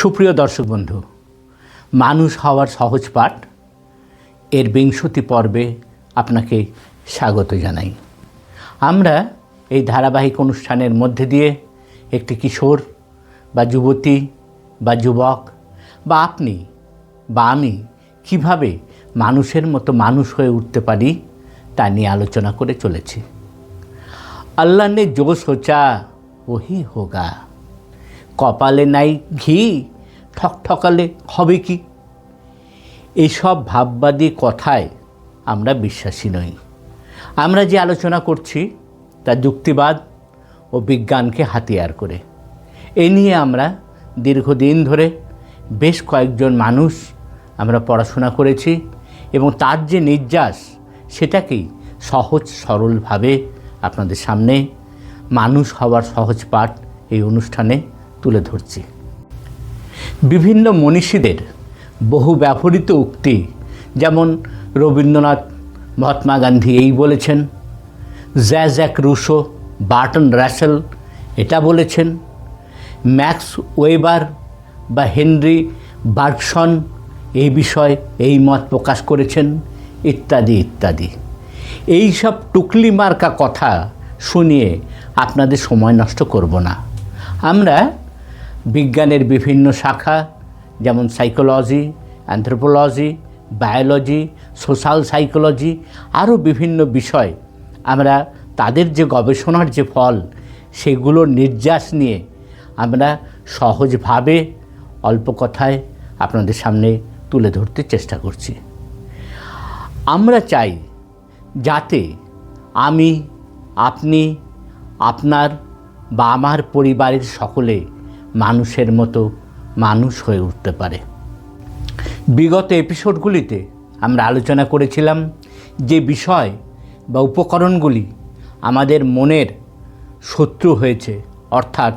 সুপ্রিয় দর্শক বন্ধু, মানুষ হওয়ার সহজ পাঠ, এর বিংশতি পর্বে আপনাকে স্বাগত জানাই। আমরা এই ধারাবাহিক অনুষ্ঠানের মধ্যে দিয়ে একটি কিশোর বা যুবতী বা যুবক বা আপনি বা আমি কীভাবে মানুষের মতো মানুষ হয়ে উঠতে পারি তা নিয়ে আলোচনা করে চলেছি। আল্লাহ নে জো সোচা ওহি হোগা। কপালে নাই ঘি, ঠকঠকালে হবে কি? এইসব ভাববাদী কথায় আমরা বিশ্বাসী নই। আমরা যে আলোচনা করছি, তা যুক্তিবাদ ও বিজ্ঞানকে হাতিয়ার করে। এ নিয়ে আমরা দীর্ঘদিন ধরে বেশ কয়েকজন মানুষ আমরা পড়াশোনা করেছি এবং তার যে নির্যাস, সেটাকেই সহজ সরলভাবে আপনাদের সামনে মানুষ হওয়ার সহজ পাঠ এই অনুষ্ঠানে তুলে ধরছি। বিভিন্ন মনীষীদের বহু ব্যবহৃত উক্তি, যেমন রবীন্দ্রনাথ, মহাত্মা গান্ধী এই বলেছেন জ্যাজ্যাক রুশো বার্টন র্যাসেল এটা বলেছেন, ম্যাক্স ওয়েবার বা হেনরি বার্কসন এই বিষয়ে এই মত প্রকাশ করেছেন, ইত্যাদি ইত্যাদি। এই সব টুকলি মার্কা কথা শুনিয়ে আপনাদের সময় নষ্ট করব না। আমরা বিজ্ঞানের বিভিন্ন শাখা, যেমন psychology anthropology biology social psychology আরও বিভিন্ন বিষয় আমরা তাদের যে গবেষণার যে ফল, সেগুলোর নির্যাস নিয়ে আমরা সহজভাবে অল্প কথায় আপনাদের সামনে তুলে ধরতে চেষ্টা করছি। আমরা চাই যাতে আমি, আপনি, আপনার বা আমার পরিবারের সকলে মানুষের মতো মানুষ হয়ে উঠতে পারে। বিগত এপিসোডগুলিতে আমরা আলোচনা করেছিলাম যে বিষয় বা উপকরণগুলি আমাদের মনের শত্রু হয়েছে, অর্থাৎ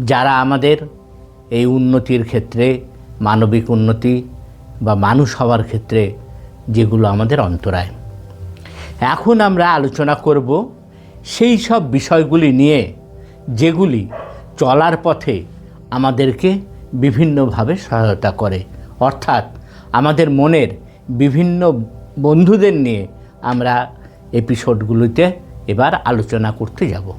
যারা আমাদের এই উন্নতির ক্ষেত্রে, মানবিক উন্নতি বা মানুষ হওয়ার ক্ষেত্রে যেগুলো আমাদের অন্তরায়। এখন আমরা আলোচনা করব সেই সব বিষয়গুলি নিয়ে, যেগুলি চলার পথে আমাদেরকে বিভিন্নভাবে সহায়তা করে। অর্থাৎ আমাদের মনের বিভিন্ন বন্ধুদের নিয়ে আমরা এপিসোডগুলিতে এবার আলোচনা করতে যাব।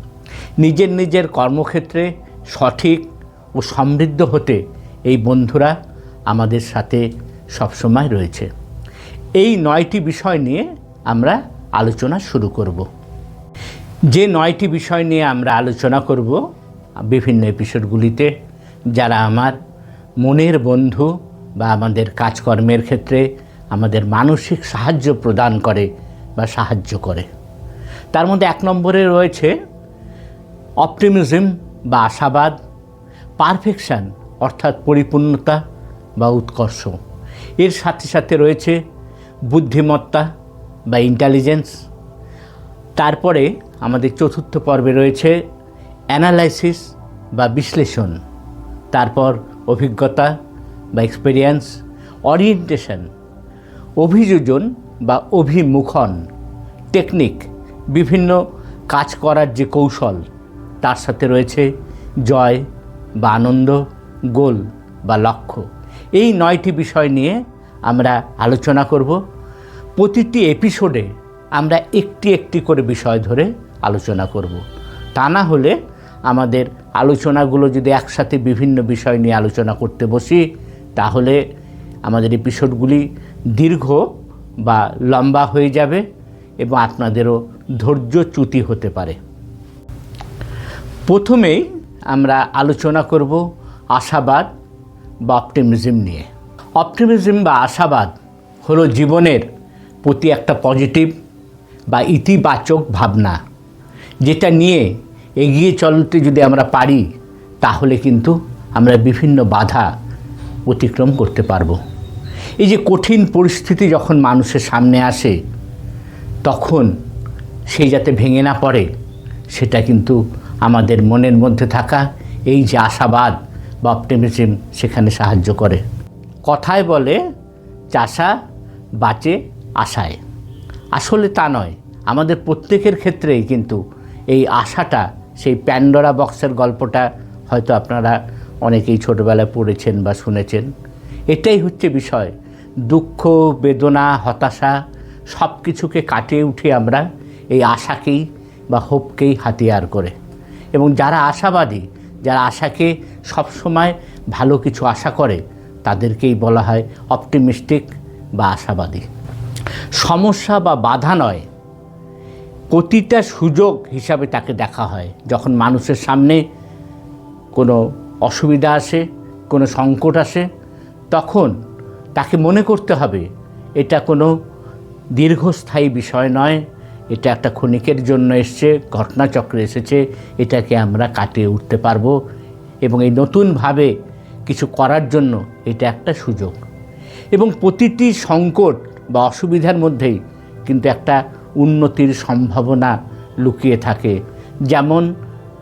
নিজের নিজের কর্মক্ষেত্রে সঠিক ও সমৃদ্ধ হতে এই বন্ধুরা আমাদের সাথে সবসময় রয়েছে। এই নয়টি বিষয় নিয়ে আমরা আলোচনা শুরু করব। যে নয়টি বিষয় নিয়ে আমরা আলোচনা করব বিভিন্ন এপিসোডগুলিতে যারা আমার মনের বন্ধু বা আমাদের কাজকর্মের ক্ষেত্রে আমাদের মানসিক সাহায্য প্রদান করে বা সাহায্য করে। তার মধ্যে এক নম্বরে রয়েছে অপটিমিজম বা আশাবাদ, পারফেকশান অর্থাৎ পরিপূর্ণতা বা উৎকর্ষ। এর সাথে সাথে রয়েছে বুদ্ধিমত্তা বা ইন্টেলিজেন্স তারপরে আমাদের চতুর্থ পর্বে রয়েছে অ্যানালাইসিস বা বিশ্লেষণ। তারপর অভিজ্ঞতা বা এক্সপিরিয়েন্স অরিয়েন্টেশন অভিযোজন বা অভিমুখন টেকনিক বিভিন্ন কাজ করার যে কৌশল, তার সাথে রয়েছে জয় বা আনন্দ, গোল বা লক্ষ্য। এই নয়টি বিষয় নিয়ে আমরা আলোচনা করব। প্রতিটি এপিসোডে আমরা একটি একটি করে বিষয় ধরে আলোচনা করব। তা না হলে আমাদের আলোচনাগুলো যদি একসাথে বিভিন্ন বিষয় নিয়ে আলোচনা করতে বসি, তাহলে আমাদের এপিসোডগুলি দীর্ঘ বা লম্বা হয়ে যাবে এবং আপনাদেরও ধৈর্যচ্যুতি হতে পারে। প্রথমেই আমরা আলোচনা করব আশাবাদ বা অপটিমিজম নিয়ে। অপটিমিজম বা আশাবাদ হলো জীবনের প্রতি একটা পজিটিভ বা ইতিবাচক ভাবনা, যেটা নিয়ে এগিয়ে চলতে যদি আমরা পারি, তাহলে কিন্তু আমরা বিভিন্ন বাধা অতিক্রম করতে পারব। এই যে কঠিন পরিস্থিতি যখন মানুষের সামনে আসে, তখন সেই যাতে ভেঙে না পড়ে, সেটা কিন্তু আমাদের মনের মধ্যে থাকা এই যে আশাবাদ বা অপটিমিজম সেখানে সাহায্য করে। কথায় বলে, চাষা বাঁচে আশায়। আসলে তা নয়, আমাদের প্রত্যেকের ক্ষেত্রেই কিন্তু এই আশাটা সেই প্যান্ডোরা বক্সের গল্পটা হয়তো আপনারা অনেকেই ছোটোবেলায় পড়েছেন বা শুনেছেন। এটাই হচ্ছে বিষয়। দুঃখ, বেদনা, হতাশা সব কিছুকে কাটিয়ে উঠে আমরা এই আশাকেই বা হোপকেই হাতিয়ার করে। এবং যারা আশাবাদী, যারা আশাকে সবসময় ভালো কিছু আশা করে, তাদেরকেই বলা হয় অপটিমিস্টিক বা আশাবাদী। সমস্যা বা বাধা নয় প্রতিটা সুযোগ হিসাবে তাকে দেখা হয়। যখন মানুষের সামনে কোনো অসুবিধা আসে, কোনো সংকট আসে, তখন তাকে মনে করতে হবে, এটা কোনো দীর্ঘস্থায়ী বিষয় নয়, এটা একটা ক্ষণিকের জন্য এসছে, ঘটনাচক্রে এসেছে, এটাকে আমরা কাটিয়ে উঠতে পারব এবং এই নতুনভাবে কিছু করার জন্য এটা একটা সুযোগ। এবং প্রতিটি সংকট বা অসুবিধার মধ্যেই কিন্তু একটা উন্নতির সম্ভাবনা লুকিয়ে থাকে। যেমন,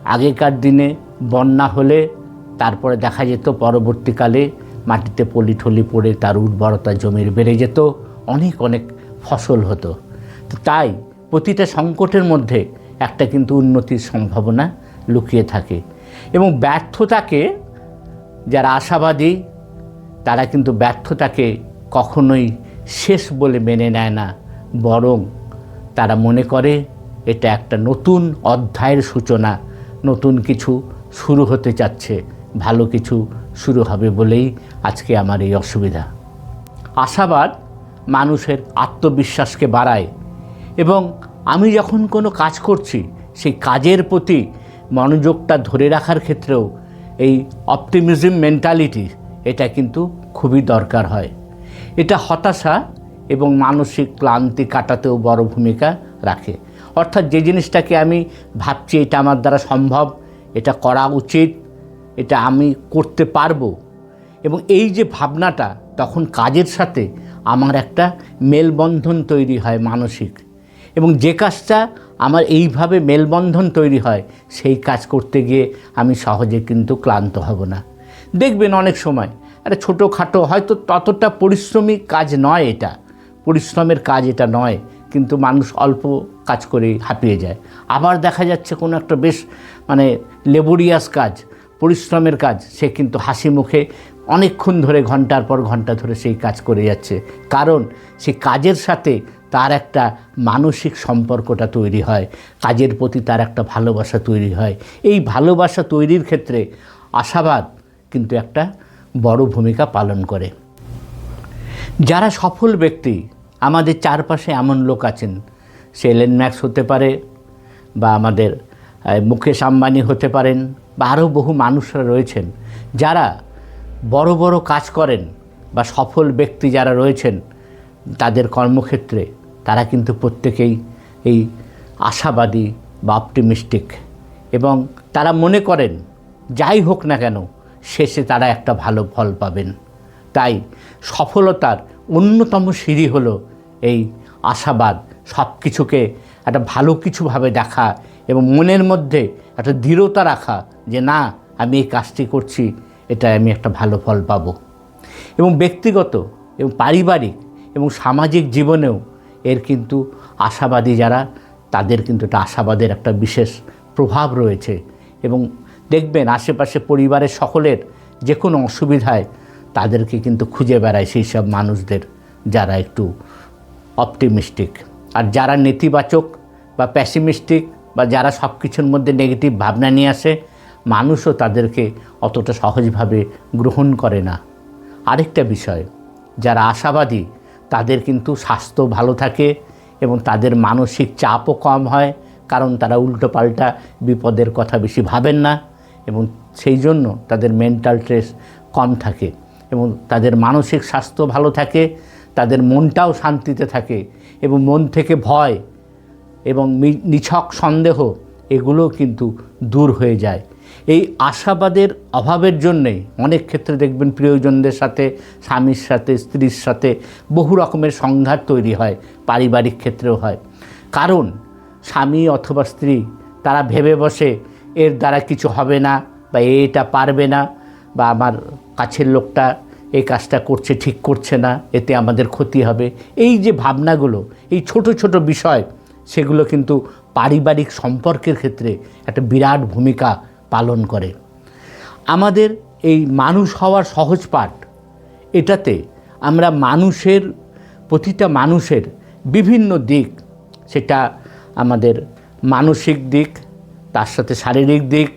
আগেকার দিনে বন্যা হলে তারপরে দেখা যেত পরবর্তীকালে মাটিতে পলিঠলি পড়ে তার উর্বরতা জমির বেড়ে যেত, অনেক অনেক ফসল হতো। তাই প্রতিটা সংকটের মধ্যে একটা কিন্তু উন্নতির সম্ভাবনা লুকিয়ে থাকে। এবং ব্যর্থতাকে যারা আশাবাদী, তারা কিন্তু ব্যর্থতাকে কখনোই শেষ বলে মেনে নেয় না, বরং তারা মনে করে এটা একটা নতুন অধ্যায়ের সূচনা, নতুন কিছু শুরু হতে যাচ্ছে ভালো কিছু শুরু হবে বলেই আজকে আমার এই অসুবিধা। আশাবাদ মানুষের আত্মবিশ্বাসকে বাড়ায় এবং আমি যখন কোনো কাজ করছি, সেই কাজের প্রতি মনোযোগটা ধরে রাখার ক্ষেত্রেও এই অপটিমিজম মেন্টালিটি এটা কিন্তু খুবই দরকার হয়। এটা হতাশা এবং মানসিক ক্লান্তি কাটাতেও বড় ভূমিকা রাখে। অর্থাৎ যে জিনিসটাকে আমি ভাবছি এটা আমার দ্বারা সম্ভব, এটা করা উচিত, এটা আমি করতে পারব। এবং এই যে ভাবনাটা তখন কাজের সাথে আমার একটা মেলবন্ধন তৈরি হয় মানসিক। এবং যে কাজটা আমার এইভাবে মেলবন্ধন তৈরি হয়, সেই কাজ করতে গিয়ে আমি সহজে কিন্তু ক্লান্ত হব না। দেখবেন অনেক সময়, আরে ছোটোখাটো হয়তো ততটা পরিশ্রমিক কাজ নয় এটা পরিশ্রমের কাজ এটা নয়, কিন্তু মানুষ অল্প কাজ করে হাঁপিয়ে যায়। আবার দেখা যাচ্ছে কোনো একটা বেশ মানে লেবরিয়াস কাজ, পরিশ্রমের কাজ, সে কিন্তু হাসি মুখে অনেকক্ষণ ধরে, ঘণ্টার পর ঘণ্টা ধরে সেই কাজ করে যাচ্ছে। কারণ সেই কাজের সাথে তার একটা মানসিক সম্পর্কটা তৈরি হয়, কাজের প্রতি তার একটা ভালোবাসা তৈরি হয়। এই ভালোবাসা তৈরির ক্ষেত্রে আশাবাদ কিন্তু একটা বড় ভূমিকা পালন করে। যারা সফল ব্যক্তি আমাদের চারপাশে এমন লোক আছেন। সে এলেন ম্যাক্স হতে পারে বা আমাদের মুকেশ আম্বানি হতে পারেন বা আরও বহু মানুষরা রয়েছেন। যারা বড় বড় কাজ করেন বা সফল ব্যক্তি যারা রয়েছেন, তাদের কর্মক্ষেত্রে তারা কিন্তু প্রত্যেকেই এই আশাবাদী বা অপটিমিস্টিক এবং তারা মনে করেন, যাই হোক না কেন, শেষে তারা একটা ভালো ফল পাবেন। তাই সফলতার অন্যতম সিঁড়ি হলো এই আশাবাদ সব কিছুকে একটা ভালো কিছুভাবে দেখা এবং মনের মধ্যে একটা দৃঢ়তা রাখা যে না, আমি এই কাজটি করছি এটা আমি একটা ভালো ফল পাবো। এবং ব্যক্তিগত এবং পারিবারিক এবং সামাজিক জীবনেও এর কিন্তু আশাবাদী যারা, তাদের কিন্তু এটা আশাবাদের একটা বিশেষ প্রভাব রয়েছে। এবং দেখবেন আশেপাশে পরিবারের সকলের যে কোনো অসুবিধায় তাদেরকে কিন্তু খুঁজে বেড়ায় সেই সব মানুষদের যারা একটু অপটিমিস্টিক আর যারা নেতিবাচক বা প্যাসিমিস্টিক বা যারা সব কিছুর মধ্যে নেগেটিভ ভাবনা নিয়ে আসে, মানুষও তাদেরকে অতটা সহজভাবে গ্রহণ করে না। আরেকটা বিষয়, যারা আশাবাদী, তাদের কিন্তু স্বাস্থ্য ভালো থাকে এবং তাদের মানসিক চাপও কম হয়, কারণ তারা উল্টোপাল্টা বিপদের কথা বেশি ভাবেন না এবং সেই জন্য তাদের মেন্টাল স্ট্রেস কম থাকে। এবং তাদের মানসিক স্বাস্থ্য ভালো থাকে, তাদের মনটাও শান্তিতে থাকে এবং মন থেকে ভয় এবং নিছক সন্দেহ এগুলো কিন্তু দূর হয়ে যায়। এই আশাবাদের অভাবের জন্যেই অনেক ক্ষেত্রে দেখবেন প্রিয়জনদের সাথে, স্বামীর সাথে, স্ত্রীর সাথে বহু রকমের সংঘাত তৈরি হয়, পারিবারিক ক্ষেত্রেও হয়। কারণ স্বামী অথবা স্ত্রী তারা ভেবে বসে, এর দ্বারা কিছু হবে না বা এটা পারবে না বা আমার কাছের লোকটা এই কাজটা করছে, ঠিক করছে না, এতে আমাদের ক্ষতি হবে। এই যে ভাবনাগুলো, এই ছোট ছোট বিষয়, সেগুলো কিন্তু পারিবারিক সম্পর্কের ক্ষেত্রে একটা বিরাট ভূমিকা পালন করে। আমাদের এই মানুষ হওয়ার সহজ পাঠ, এটাতে আমরা মানুষের, প্রতিটা মানুষের বিভিন্ন দিক, সেটা আমাদের মানসিক দিক, তার সাথে শারীরিক দিক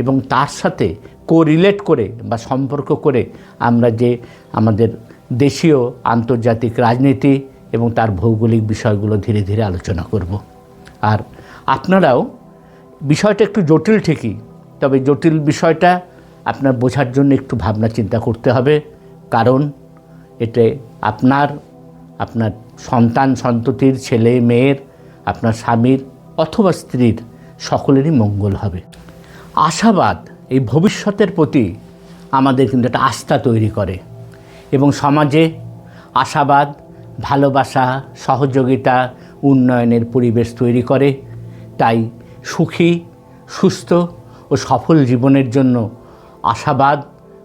এবং তার সাথে কোরিলেট করে বা সম্পর্ক করে আমরা যে আমাদের দেশীয় আন্তর্জাতিক রাজনীতি এবং তার ভৌগোলিক বিষয়গুলো ধীরে ধীরে আলোচনা করব। আর আপনারাও বিষয়টা একটু জটিল ঠিকই, তবে জটিল বিষয়টা আপনার বোঝার জন্য একটু ভাবনা চিন্তা করতে হবে। কারণ এতে আপনার আপনার সন্তান, সন্ততির, ছেলে, মেয়ের, আপনার স্বামীর অথবা স্ত্রীর সকলেরই মঙ্গল হবে। আশাবাদ এই ভবিষ্যতের প্রতি আমাদের কিন্তু একটা আস্থা তৈরি করে। এবং সমাজে আশাবাদ, ভালোবাসা, সহযোগিতা, উন্নয়নের পরিবেশ তৈরি করে। তাই সুখী, সুস্থ ও সফল জীবনের জন্য আশাবাদ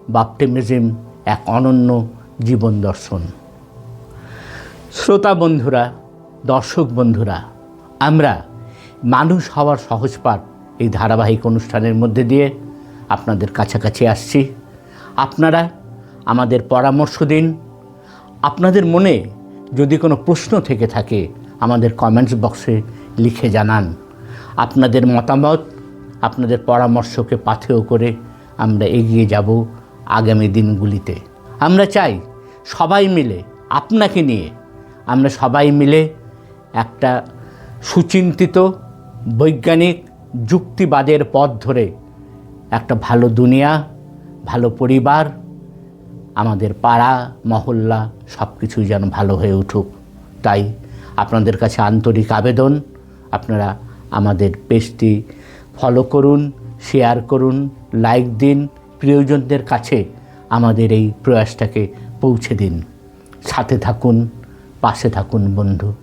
বা অপটিমিজম এক অনন্য জীবন দর্শন। শ্রোতা বন্ধুরা, দর্শক বন্ধুরা, আমরা মানুষ হওয়ার সহজ পাঠ এই ধারাবাহিক অনুষ্ঠানের মধ্যে দিয়ে আপনাদের কাছাকাছি আসছি। আপনারা আমাদের পরামর্শ দিন। আপনাদের মনে যদি কোনো প্রশ্ন থেকে থাকে, আমাদের কমেন্টস বক্সে লিখে জানান। আপনাদের মতামত, আপনাদের পরামর্শকে পাথেয় করে আমরা এগিয়ে যাব আগামী দিনগুলিতে। আমরা চাই সবাই মিলে, আপনাকে নিয়ে, আমরা সবাই মিলে একটা সুচিন্তিত, বৈজ্ঞানিক, যুক্তিবাদের পথ ধরে একটা ভালো দুনিয়া, ভালো পরিবার, আমাদের পাড়া, মহল্লা সব কিছুই যেন ভালো হয়ে উঠুক। তাই আপনাদের কাছে আন্তরিক আবেদন। আপনারা আমাদের পেজটি ফলো করুন শেয়ার করুন লাইক দিন, প্রিয়জনদের কাছে আমাদের এই প্রয়াসটাকে পৌঁছে দিন। সাথে থাকুন, পাশে থাকুন বন্ধু।